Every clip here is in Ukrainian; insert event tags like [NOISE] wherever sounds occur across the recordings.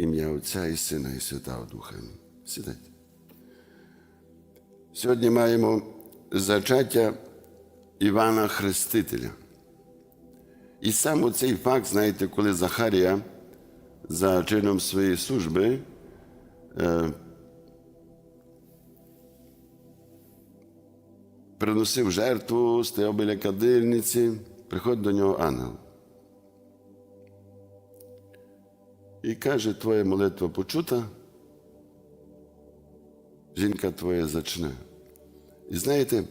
ім'я Отця і Сина, і Святого Духа. Сідайте. Сьогодні маємо зачаття Івана Хрестителя. І саме цей факт, знаєте, коли Захарія за чином своєї служби е, приносив жертву, стояв біля кадильниці, приходить до нього ангел. І каже, твоя молитва почута, жінка твоя зачне. І знаєте,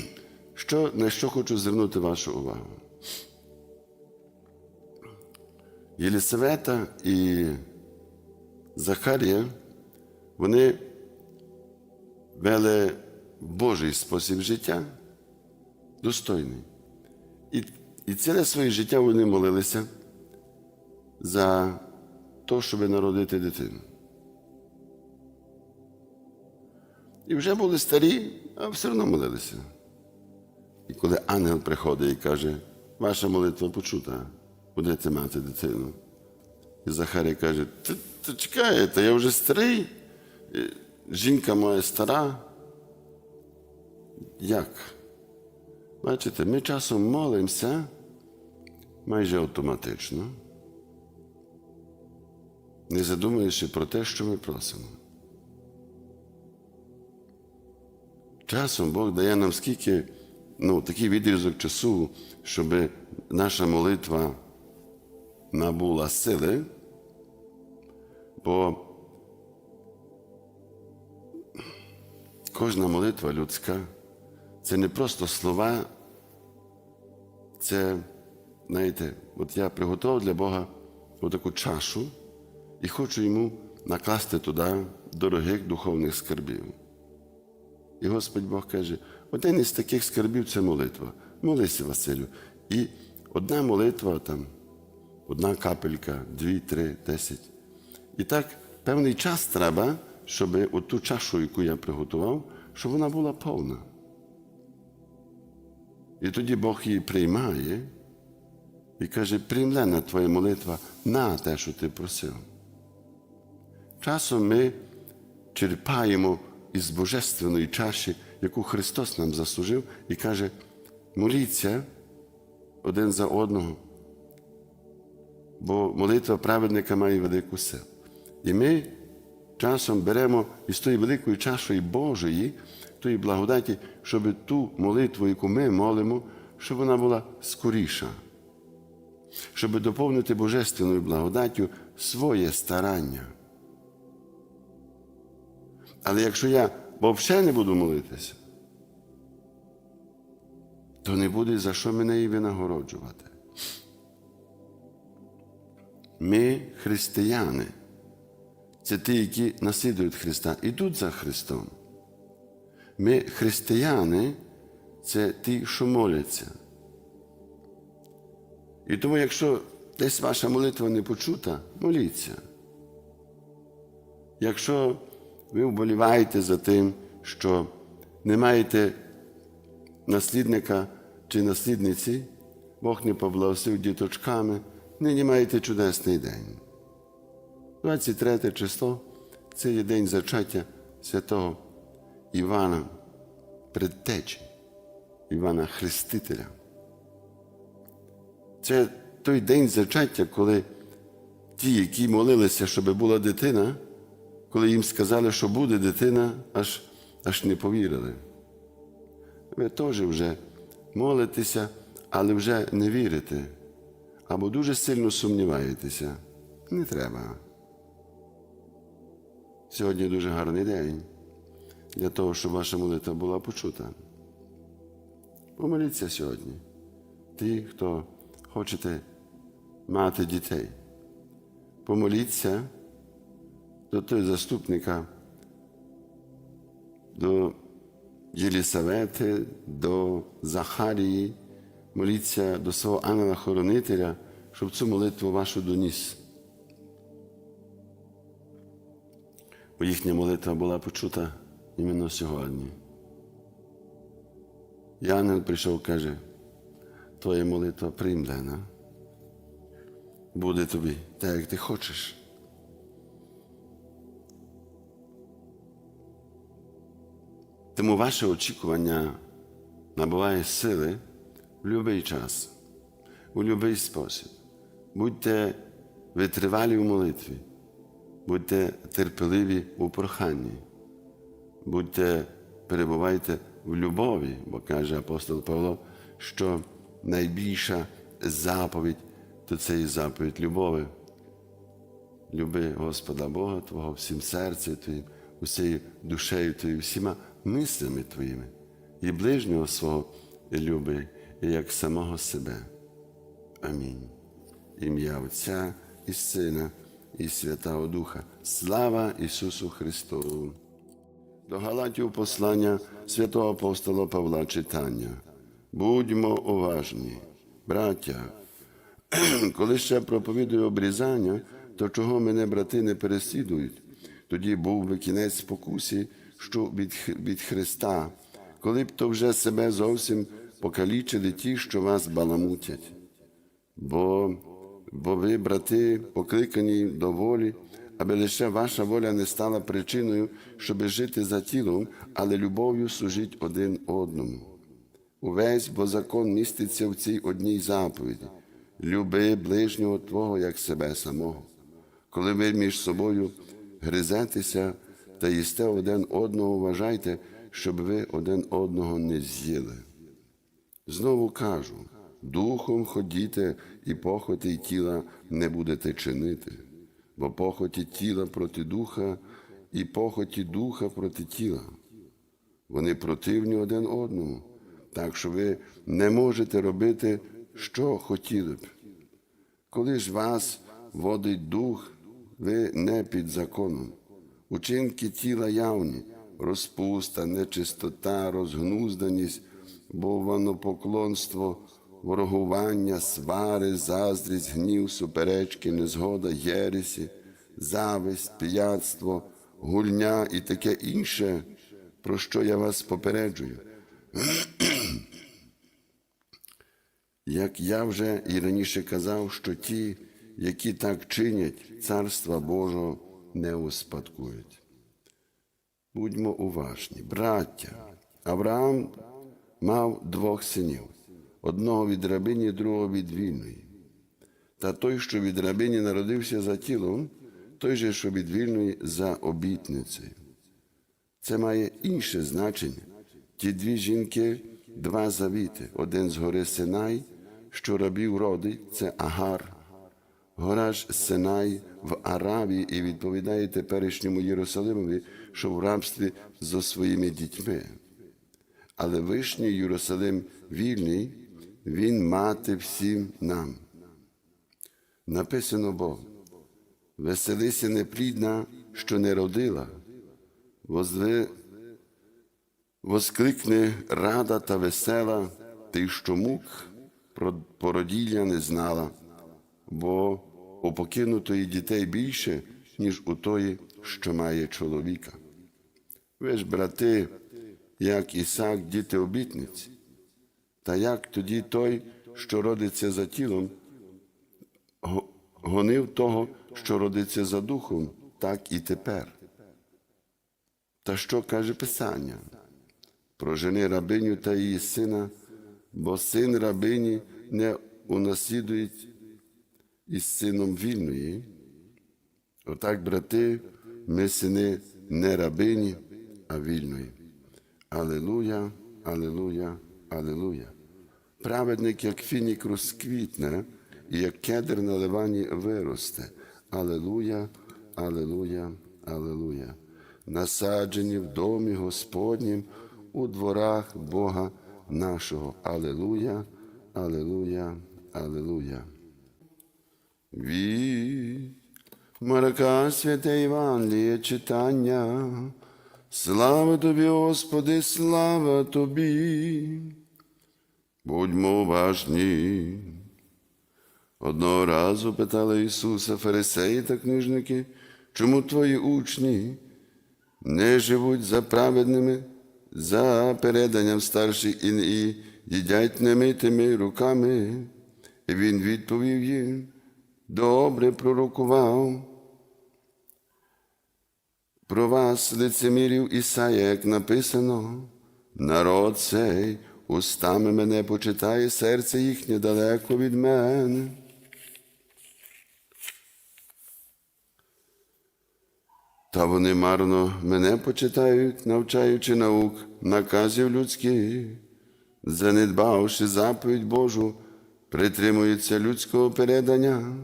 [CLEARS THROAT] що, на що хочу звернути вашу увагу? Єлісавета і Захарія, вони вели Божий спосіб життя, достойний. І, і ціле своє життя вони молилися за те, щоб народити дитину. І вже були старі, а все одно молилися. І коли ангел приходить і каже, ваша молитва почута, будете мати дитину. І Захарій каже, ти, ти чекаєте, я вже старий, жінка моя стара. Як? Бачите, ми часом молимося майже автоматично, не задумуючи про те, що ми просимо. Часом Бог дає нам скільки, ну, такий відрізок часу, щоб наша молитва набула сили, бо кожна молитва людська це не просто слова, це, знаєте, от я приготував для Бога таку чашу і хочу йому накласти туди дорогих духовних скарбів. І Господь Бог каже: один із таких скарбів це молитва. Молися, Василю. І одна молитва там, одна капелька, дві, три, десять. І так певний час треба, щоб оту чашу, яку я приготував, щоб вона була повна. І тоді Бог її приймає і каже, приймлена твоя молитва на те, що ти просив. Часом ми черпаємо із божественної чаші, яку Христос нам заслужив, і каже, моліться один за одного, бо молитва праведника має велику силу. І ми часом беремо із тої великої чашої Божої, тої благодаті, щоб ту молитву, яку ми молимо, щоб вона була скоріша, щоб доповнити божественною благодаттю своє старання. Але якщо я взагалі не буду молитися, то не буде за що мене і винагороджувати. Ми християни. Це ті, які наслідують Христа, ідуть за Христом. Ми християни це ті, що моляться. І тому, якщо десь ваша молитва не почута, моліться. Якщо ви вболіваєте за тим, що не маєте наслідника чи наслідниці, Бог не поблагосив діточками, нині маєте чудесний день. 23 число це є день зачаття святого Івана, предтечі, Івана Хрестителя. Це той день зачаття, коли ті, які молилися, щоб була дитина, коли їм сказали, що буде дитина, аж, аж не повірили. Ви теж вже молитеся, але вже не вірите, або дуже сильно сумніваєтеся. Не треба. Сьогодні дуже гарний день для того, щоб ваша молитва була почута. Помоліться сьогодні. Ті, хто хочете мати дітей. Помоліться до той заступника, до Єлісавети, до Захарії, моліться до свого ангела-хоронителя, щоб цю молитву вашу доніс. бо їхня молитва була почута іменно сьогодні. І ангел прийшов каже, твоя молитва приймлена. Буде тобі так, як ти хочеш. Тому ваше очікування набуває сили в будь-який час, у будь-який спосіб. Будьте витривалі в молитві, будьте терпеливі у проханні, будьте, перебувайте в любові, бо каже апостол Павло, що найбільша заповідь то це і заповідь любові. Люби Господа Бога Твого всім серцем Твоїм, усією душею Твоєю, всіма мислями Твоїми, і ближнього свого люби, як самого себе. Амінь. Ім'я Отця і Сина, і Святого Духа. Слава Ісусу Христу! До Галатів послання святого апостола Павла читання. Будьмо уважні, браття, [CLEARS THROAT] коли ще проповідую обрізання, то чого мене брати не переслідують? Тоді був би кінець спокусі, що від, від Христа, коли б то вже себе зовсім покалічили ті, що вас баламутять. Бо, бо ви, брати, покликані до волі, аби лише ваша воля не стала причиною, щоби жити за тілом, але любов'ю служить один одному. Увесь бо закон міститься в цій одній заповіді люби ближнього Твого як себе самого. Коли ви між собою гризетеся та їсте один одного, вважайте, щоб ви один одного не з'їли. Знову кажу: духом ходіте і похоти й тіла не будете чинити, бо похоті тіла проти духа і похоті духа проти тіла. Вони противні один одному, так що ви не можете робити, що хотіли б. Коли ж вас водить дух, ви не під законом. Учинки тіла явні, розпуста, нечистота, розгнузданість, бованопоклонство, ворогування, свари, заздрість, гнів, суперечки, незгода, єресі, зависть, пияцтво, гульня і таке інше, про що я вас попереджую. [CLEARS THROAT] Як я вже і раніше казав, що ті, які так чинять, царства Божого не успадкують. Будьмо уважні, браття. Авраам мав двох синів: одного від рабині, другого від вільної. Та той, що від рабині народився за тілом, той же, що від вільної за обітницею. Це має інше значення. Ті дві жінки два завіти: один з гори Синай, що рабів родить, це Агар. Гора ж Синай в Аравії і відповідає теперішньому Єрусалимові, що в рабстві зо своїми дітьми. Але вишній Єрусалим вільний, він мати всім нам. Написано Бог. Веселися неплідна, що не родила, возви, воскликне рада та весела, ти, що мук породілля не знала, бо у покинутої дітей більше, ніж у тої, що має чоловіка. Ви ж, брати, як Ісак, діти обітниці, та як тоді той, що родиться за тілом, гонив того, що родиться за духом, так і тепер. Та що каже Писання? Прожени рабиню та її сина, бо син рабині не унаслідує із сином вільної. Отак, брати, ми сини не рабині, а вільної. Алілуя, алілуя, алілуя. Праведник, як фінік розквітне, і як кедр на ливані виросте. Алілуя, алілуя, алілуя. Насаджені в домі Господнім у дворах Бога нашого. Алілуя, алілуя, алілуя. Від Марка святе Євангеліє читання. Слава тобі, Господи, слава тобі. Будьмо уважні. Одного разу питали Ісуса фарисеї та книжники, чому твої учні не живуть за праведними, за переданням старших і їдять немитими руками. І він відповів їм, добре пророкував. про вас, лицемірів Ісая, як написано, народ цей устами мене почитає, серце їхнє далеко від мене. Та вони марно мене почитають, навчаючи наук, наказів людських, занедбавши заповідь Божу, притримуються людського передання.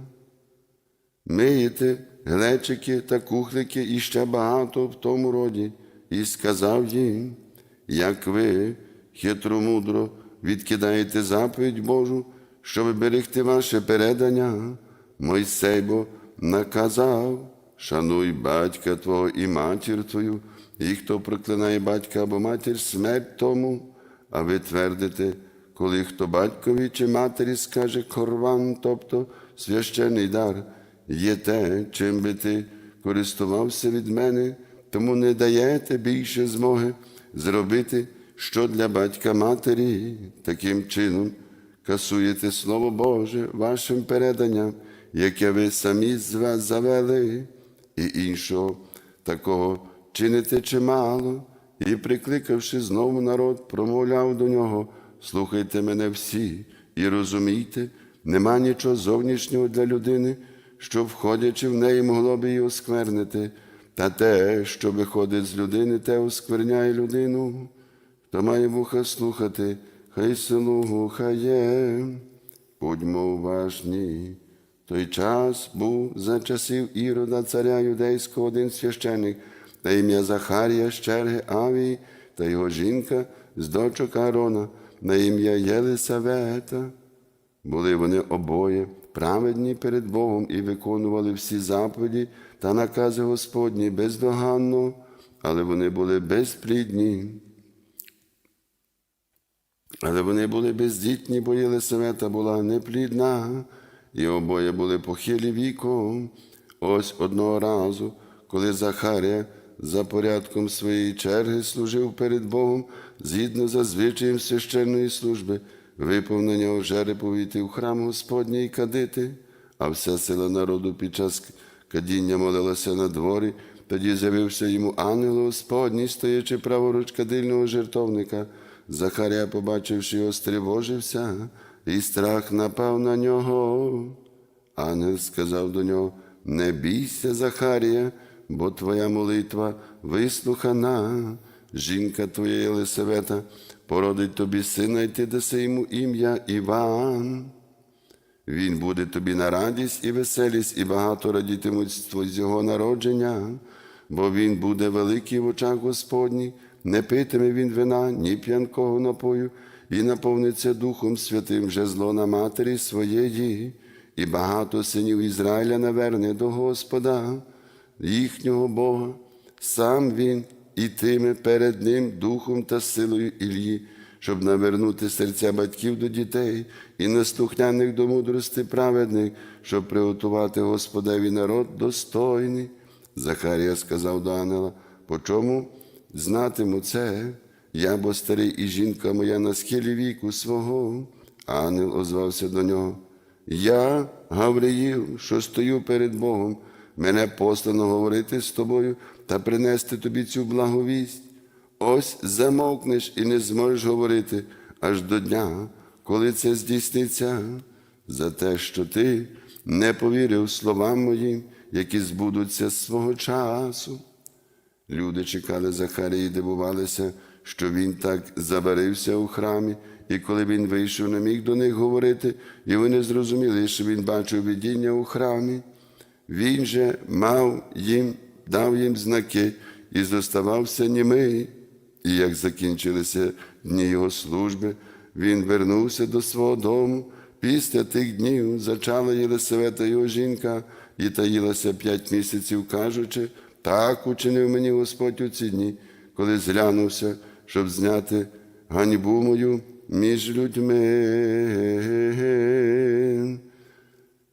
Миєте глечики та кухлики і ще багато в тому роді, і сказав їм, як ви хитромудро відкидаєте заповідь Божу, щоб берегти ваше передання, Мойсей бо наказав, шануй батька твого і матір твою, і хто проклинає батька або матір, смерть тому, а ви твердите, коли хто батькові чи матері скаже корван, тобто священий дар, є те, чим би ти користувався від мене, тому не даєте більше змоги зробити, що для батька матері, таким чином касуєте Слово Боже вашим переданням, яке ви самі з вас завели, і іншого такого чините чимало, і, прикликавши знову народ, промовляв до нього, слухайте мене всі і розумійте, нема нічого зовнішнього для людини, що, входячи в неї, могло би її осквернити, та те, що виходить з людини, те оскверняє людину. Хто має вуха слухати, хай слухає, будьмо уважні. Той час був за часів Ірода, царя юдейського, один священик, на ім'я Захарія з черги Авії та його жінка з дочок Аарона, на ім'я Єлисавета. Були вони обоє праведні перед Богом і виконували всі заповіді та накази Господні бездоганно, але вони були безплідні. Але вони були бездітні, бо Єлисавета була неплідна, і обоє були похилі віком. Ось одного разу, коли Захарія за порядком своєї черги служив перед Богом, згідно за звичаєм священної служби, нього жереб увійти в храм Господній кадити, а вся сила народу під час кадіння молилася на дворі, тоді з'явився йому ангел Господній, стоячи праворуч кадильного жертовника. Захарія, побачивши його, стривожився, і страх напав на нього. Ангел сказав до нього: Не бійся, Захарія, бо твоя молитва вислухана. Жінка твоя Єлисавета породить тобі сина, і ти даси йому ім'я Іван. Він буде тобі на радість і веселість, і багато радітимуть з його народження, бо він буде великий в очах Господніх, не питиме він вина, ні п'янкого напою, і наповниться Духом Святим вже зло на матері своєї, і багато синів Ізраїля наверне до Господа, їхнього Бога, сам він ітиме перед Ним духом та силою Ілії, щоб навернути серця батьків до дітей і наслухняних до мудрости праведних, щоб приготувати Господеві народ достойний. Захарія сказав до ангела, по чому знатиму це, я бо старий і жінка моя на схилі віку свого. Ангел озвався до нього. Я, Гавриїл, що стою перед Богом, мене послано говорити з тобою та принести тобі цю благовість. Ось замовкнеш і не зможеш говорити аж до дня, коли це здійсниться, за те, що ти не повірив словам моїм, які збудуться з свого часу. Люди чекали Захарії і дивувалися, що він так забарився у храмі, і коли він вийшов, не міг до них говорити, і вони зрозуміли, що він бачив видіння у храмі. Він же мав їм, дав їм знаки і зоставався німий. І як закінчилися дні його служби, він вернувся до свого дому. Після тих днів зачала Єлисавета його жінка і таїлася п'ять місяців, кажучи, так учинив мені Господь у ці дні, коли зглянувся, щоб зняти ганьбу мою між людьми.